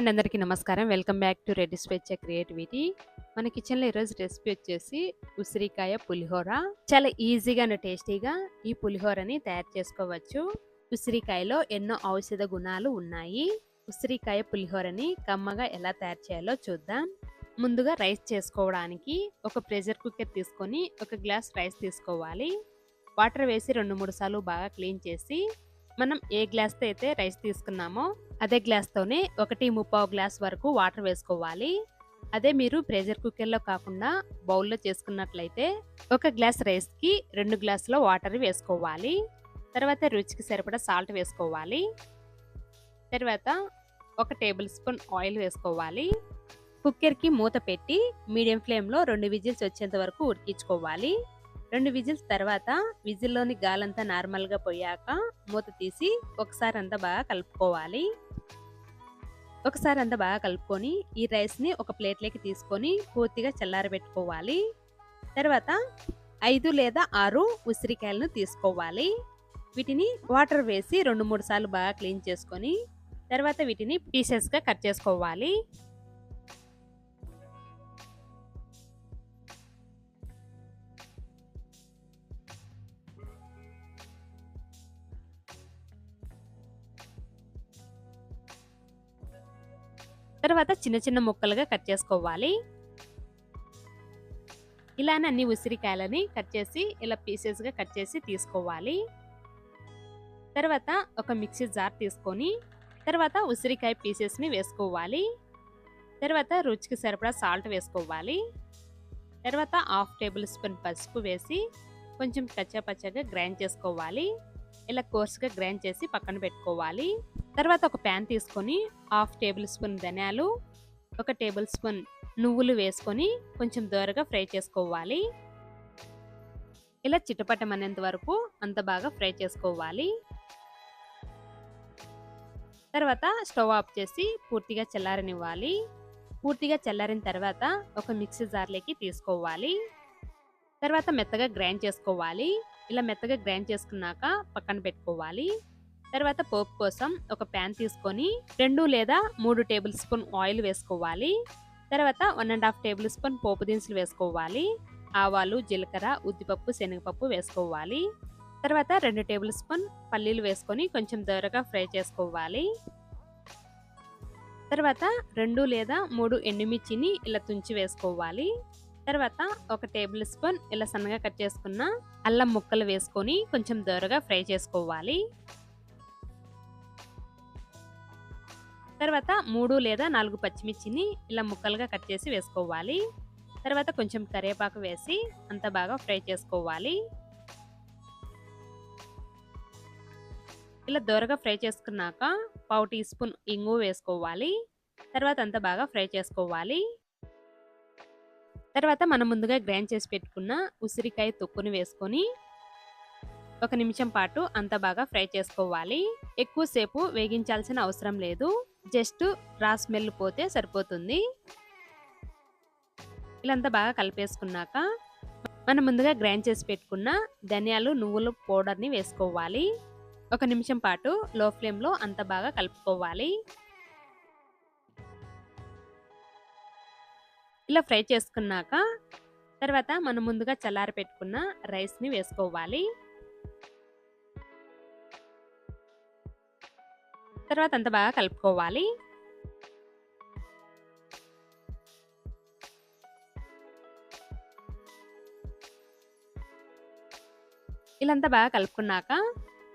And అందరికీ నమస్కారం. Welcome back to red Swechha creativity. మన కిచెన్లో ఈరోజు రెసిపీ వచ్చేసి ఉసిరికాయ పులిహోర. చాలా ఈజీగా టేస్టీగా ఈ పులిహోరని తయారు చేసుకోవచ్చు. ఉసిరికాయలో ఎన్నో ఔషధ గుణాలు ఉన్నాయి. ఉసిరికాయ పులిహోరని కమ్మగా ఎలా తయారు చేయాలో చూద్దాం. ముందుగా రైస్ చేసుకోవడానికి ఒక ప్రెషర్ కుక్కర్ తీసుకొని ఒక గ్లాస్ రైస్ తీసుకోవాలి. వాటర్ వేసి రెండు మూడు సార్లు బాగా క్లీన్ చేసి మనం ఏ గ్లాస్తో అయితే రైస్ తీసుకున్నామో అదే గ్లాస్తోనే ఒకటి ముప్పావు గ్లాస్ వరకు వాటర్ వేసుకోవాలి. అదే మీరు ప్రెషర్ కుక్కర్లో కాకుండా బౌల్లో చేసుకున్నట్లయితే ఒక గ్లాస్ రైస్కి రెండు గ్లాసుల వాటర్ వేసుకోవాలి. తర్వాత రుచికి సరిపడా సాల్ట్ వేసుకోవాలి. తర్వాత ఒక టేబుల్ స్పూన్ ఆయిల్ వేసుకోవాలి. కుక్కర్కి మూత పెట్టి మీడియం ఫ్లేమ్లో రెండు విజిల్స్ వచ్చేంత వరకు ఉడికించుకోవాలి. రెండు విజిల్స్ తర్వాత విజిల్లోని గాలంతా నార్మల్గా పోయాక మూత తీసి ఒకసారి అంతా బాగా కలుపుకోవాలి. ఒకసారి అంతా బాగా కలుపుకొని ఈ రైస్ని ఒక ప్లేట్లోకి తీసుకొని పూర్తిగా చల్లారబెట్టుకోవాలి. తర్వాత ఐదు లేదా ఆరు ఉసిరికాయలను తీసుకోవాలి. వీటిని వాటర్ వేసి రెండు మూడు సార్లు బాగా క్లీన్ చేసుకొని తర్వాత వీటిని పీసెస్గా కట్ చేసుకోవాలి. తర్వాత చిన్న చిన్న ముక్కలుగా కట్ చేసుకోవాలి. ఇలానే అన్ని ఉసిరికాయలని కట్ చేసి ఇలా పీసెస్గా కట్ చేసి తీసుకోవాలి. తర్వాత ఒక మిక్సీ జార్ తీసుకొని తర్వాత ఉసిరికాయ పీసెస్ని వేసుకోవాలి. తర్వాత రుచికి సరిపడా సాల్ట్ వేసుకోవాలి. తర్వాత హాఫ్ టేబుల్ స్పూన్ పసుపు వేసి కొంచెం కచ్చాపచ్చగా గ్రైండ్ చేసుకోవాలి. ఇలా కోర్స్గా గ్రైండ్ చేసి పక్కన పెట్టుకోవాలి. తర్వాత ఒక ప్యాన్ తీసుకొని హాఫ్ టేబుల్ స్పూన్ ధనియాలు ఒక టేబుల్ స్పూన్ నువ్వులు వేసుకొని కొంచెం దోరగా ఫ్రై చేసుకోవాలి. ఇలా చిట్టపట్టమనేంత వరకు అంత బాగా ఫ్రై చేసుకోవాలి. తర్వాత స్టవ్ ఆఫ్ చేసి పూర్తిగా చల్లారనివ్వాలి. పూర్తిగా చల్లారిన తర్వాత ఒక మిక్సీ జార్లోకి తీసుకోవాలి. తర్వాత మెత్తగా గ్రైండ్ చేసుకోవాలి. ఇలా మెత్తగా గ్రైండ్ చేసుకున్నాక పక్కన పెట్టుకోవాలి. తర్వాత పోపు కోసం ఒక ప్యాన్ తీసుకొని రెండు లేదా మూడు టేబుల్ స్పూన్ ఆయిల్ వేసుకోవాలి. తర్వాత one and half tablespoon పోపు దినుసులు వేసుకోవాలి. ఆవాలు జీలకర్ర ఉద్దిపప్పు శనగపప్పు వేసుకోవాలి. తర్వాత రెండు టేబుల్ స్పూన్ పల్లీలు వేసుకొని కొంచెం దోరగా ఫ్రై చేసుకోవాలి. తర్వాత రెండు లేదా మూడు ఎండుమిర్చిని ఇలా తుంచి వేసుకోవాలి. తర్వాత ఒక టేబుల్ స్పూన్ ఇలా సన్నగా కట్ చేసుకున్న అల్లం ముక్కలు వేసుకొని కొంచెం దోరగా ఫ్రై చేసుకోవాలి. తర్వాత మూడు లేదా నాలుగు పచ్చిమిర్చిని ఇలా ముక్కలుగా కట్ చేసి వేసుకోవాలి. తర్వాత కొంచెం కరివేపాకు వేసి అంత బాగా ఫ్రై చేసుకోవాలి. ఇలా దోరగా ఫ్రై చేసుకున్నాక పావు టీ స్పూన్ ఇంగు వేసుకోవాలి. తర్వాత అంత బాగా ఫ్రై చేసుకోవాలి. తర్వాత మనం ముందుగా గ్రైండ్ చేసి పెట్టుకున్న ఉసిరికాయ తొక్కుని వేసుకొని ఒక నిమిషం పాటు అంత బాగా ఫ్రై చేసుకోవాలి. ఎక్కువసేపు వేగించాల్సిన అవసరం లేదు. జస్ట్ రా స్మెల్ పోతే సరిపోతుంది. ఇలాంతా బాగా కలిపేసుకున్నాక మనం ముందుగా గ్రైండ్ చేసి పెట్టుకున్న ధనియాలు నువ్వుల పౌడర్ని వేసుకోవాలి. ఒక నిమిషం పాటు లో ఫ్లేమ్లో అంత బాగా కలుపుకోవాలి. ఇలా ఫ్రై చేసుకున్నాక తర్వాత మనం ముందుగా చల్లారి పెట్టుకున్న రైస్ని వేసుకోవాలి. తర్వాత అంత బాగా కలుపుకోవాలి. ఇలాంతా బాగా కలుపుకున్నాక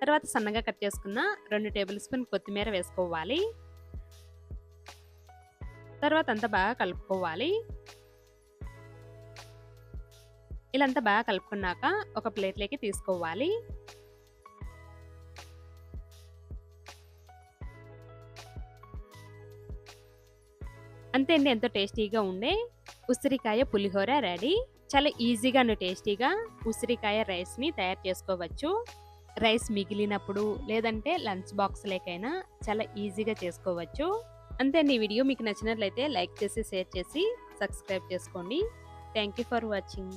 తర్వాత సన్నగా కట్ చేసుకున్న రెండు టేబుల్ స్పూన్ కొత్తిమీర వేసుకోవాలి. తర్వాత అంతా బాగా కలుపుకోవాలి. ఇలాంతా బాగా కలుపుకున్నాక ఒక ప్లేట్లోకి తీసుకోవాలి. అంతే అండి ఎంతో టేస్టీగా ఉండే ఉసిరికాయ పులిహోర రెడీ. చాలా ఈజీగా టేస్టీగా ఉసిరికాయ రైస్ని తయారు చేసుకోవచ్చు. రైస్ మిగిలినప్పుడు లేదంటే లంచ్ బాక్స్ లేకైనా చాలా ఈజీగా చేసుకోవచ్చు. అంతే అండి ఈ వీడియో మీకు నచ్చినట్లయితే లైక్ చేసి షేర్ చేసి సబ్స్క్రైబ్ చేసుకోండి. Thank you for watching.